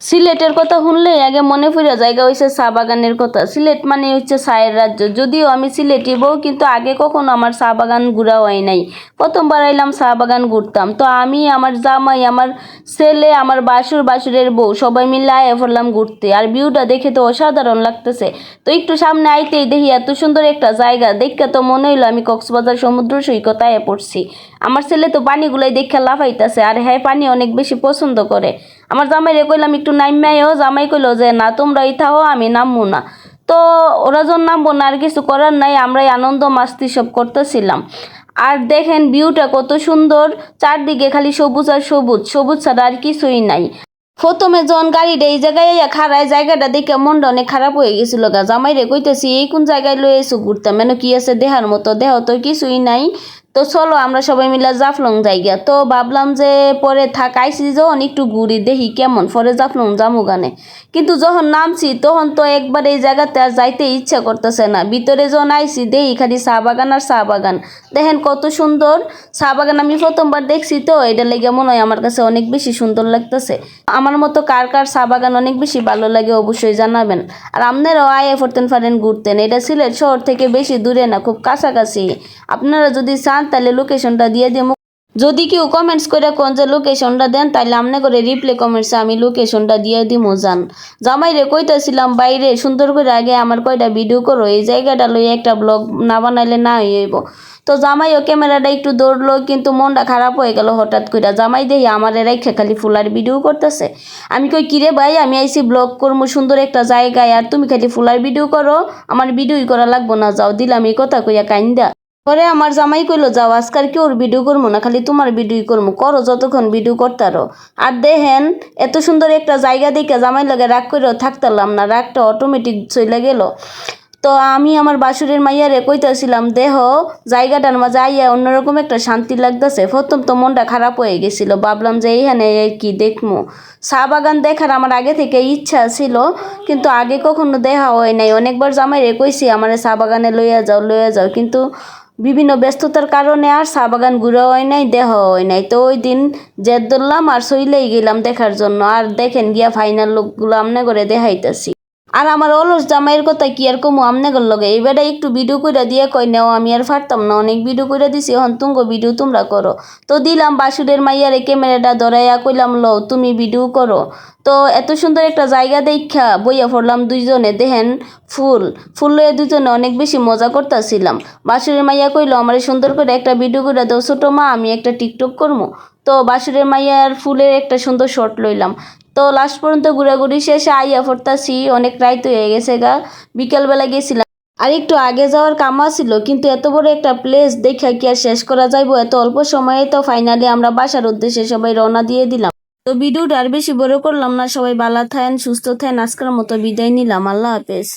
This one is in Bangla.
সিলেটের কথা শুনলেই আগে মনে পড়ে জায়গা হয়েছে চা বাগানের কথা। সিলেট মানে হচ্ছে চায়ের রাজ্য। যদিও আমি সিলেটি বউ কিন্তু আগে কখনো আমার চা বাগান ঘুরা হয় নাই। প্রথমবার আইলাম চা বাগান ঘুরতাম। তো আমি, আমার জামাই, আমার ছেলে, আমার বাসুর, বাসুরের বউ, সবাই মিলে আয়া পড়লাম ঘুরতে। আর ভিউটা দেখে তো অসাধারণ লাগতেছে। তো একটু সামনে আইতেই দেখি এত সুন্দর একটা জায়গা। দেখে তো মনে হইল আমি কক্সবাজার সমুদ্র সৈকত আয়া পড়ছি। আমার ছেলে তো পানিগুলাই দেখে লাফাইতেছে। আর হ্যাঁ পানি অনেক বেশি পছন্দ করে। আমার জামাইরে কইলাম, একটু নাইমাইও জামাই কইলো যে, না, তোমরা ইথাও, আমি নামবো না। তো ওরা যখন নামবো না, আর কিছু করার নাই, আমরাই আনন্দ মাস্তি সব করতেছিলাম। আর দেখেন ভিউটা কত সুন্দর। চারদিকে খালি সবুজ আর সবুজ সবুজ ছাড়া আর কিছুই নাই। প্রথমে যখন গাড়িটা এই জায়গায় খাড়ায়, জায়গাটা দেখে মনটা অনেক খারাপ হয়ে গেছিল গা। জামাইরে কইতেছি, এই কোন জায়গায় লয়ে এসো ঘুরতাম মানে কি আছে দেহার মতো? দেহ তো কিছুই নাই। তো চলো আমরা সবাই মিলে জাফলং যাইগা। তো ভাবলাম যে পরে থাক, আইসি যখন একটু ঘুরি, দেখি কেমন, পরে জাফলং যামু গানে। কিন্তু যখন নামছি, তখন তো একবার এই জায়গাতে আর যাইতে ইচ্ছা করতেছে না। ভিতরে যখন আইসি, দেখি খালি চা বাগান আর চা বাগান। দেখেন কত সুন্দর, চা বাগান আমি প্রথমবার দেখছি তো, এটা লেগে মনে হয় আমার কাছে অনেক বেশি সুন্দর লাগতেছে। আমার মতো কার কার চা বাগান অনেক বেশি ভালো লাগে অবশ্যই জানাবেন। আর আপনারাও আয়ে ফরতেন পারেন ঘুরতেন, এটা সিলেট শহর থেকে বেশি দূরে না, খুব কাছাকাছি। আপনারা যদি চান তাহলে লোকেশনটা দিয়ে দিব যদি কেউ কমেন্টস করে কোন যে লোকেশনটা দেন তাহলে আমনে করে রিপ্লে কমেন্টসে আমি লোকেশনটা দিয়ে দিব যান জামাইরে কইতাছিলাম, বাইরে সুন্দর করে আগে আমার কয়টা ভিডিও করো, এই জায়গাটা লই একটা ব্লগ না বানাইলে না হইব তো জামাইও ক্যামেরাটা একটু দৌড়লো, কিন্তু মনটা খারাপ হয়ে গেল হঠাৎ করে জামাই দেখি আমার রেখে খালি ফুলার ভিডিও করতেছে। আমি কই, কিরে ভাই, আমি আইসি ব্লগ করব সুন্দর একটা জায়গায়, আর তুমি খালি ফুলার ভিডিও করো, আমার ভিডিওই করা লাগবো না, যাও, দিলাম এই কথা কইয়া কাইন্দা। পরে আমার জামাই কইলো, যাও, আজকাল কি ওর ভিডিও করব না? খালি তোমার ভিডিও করব করো, যতক্ষণ ভিডিও করতারো। আর দেখেন, এত সুন্দর একটা জায়গা দেখে জামাই লাগে রাগ করেও থাকতারলাম না, রাগটা অটোমেটিক চলে গেল। তো আমি আমার বাসুরের মাইয়ারে কইতাছিলাম দেহ জায়গাটার মাঝে আইয়া অন্যরকম একটা শান্তি লাগতেছে। প্রথম তো মনটা খারাপ হয়ে গেছিল। ভাবলাম যে এইখানে কি দেখমু? চা বাগান দেখার আমার আগে থেকে ইচ্ছা ছিল, কিন্তু আগে কখনো দেখা হয় নাই। অনেকবার জামাইরে কইছি, আমার চা বাগানে লইয়া যাও লইয়া যাও। কিন্তু বিভিন্ন ব্যস্ততার কারণে আর চা বাগান ঘুরে হয় নাই, দেহ হয় নাই। তো ওই দিন জেদ ধরলাম আর সইলেই গেলাম দেখার জন্য। আর দেখেন গিয়া ফাইনাল লোকগুলো আমনে করে দেখাইতেছি। আর আমার অলস জামাইয়ের কথা কি আর কমু? আমনে গল লগে এবারে একটু ভিডিও কইরা দিয়ে কই নেও, আমি আর ফাটতাম না। অনেক ভিডিও কইরা দিছি, এখন তুঙ্গ ভিডিও তোমরা করো। তো দিলাম বাসুরের মাইয়ারে ক্যামেরাটা ধরাইয়া কইলাম, লও, তুমি ভিডিও করো। তো এত সুন্দর একটা জায়গা দেখা বইয়া পড়লাম দুইজনে। দেখেন, ফুল। ফুল লয়ে দুজনে অনেক বেশি মজা করতেছিলাম। বাসুরের মাইয়া কইলো, আমার সুন্দর করে একটা ভিডিও করে দাও। ছোটো মা, আমি একটা টিকটক করব তো বাসুরের মাইয়ার ফুলের একটা সুন্দর শট লইলাম। তো লাস্ট পর্যন্ত ঘুরাঘুরি শেষে আইয়া পড়তাছি, অনেক রাইত হয়ে গেছে গা। বিকেলবেলা গেছিলাম। আর একটু আগে যাওয়ার কাম ছিল কিন্তু এত বড় একটা প্লেস দেখা কি আর শেষ করা যাইব? এত অল্প সময়ে তো ফাইনালি আমরা বাসার উদ্দেশ্যে সবাই রওনা দিয়ে দিলাম। তো ভিডিওটা আর বেশি বড় করলাম না, সবাই ভালো থাকেন, সুস্থ থাকেন। আজকের মতো বিদায় নিলাম। আল্লাহ হাফেজ।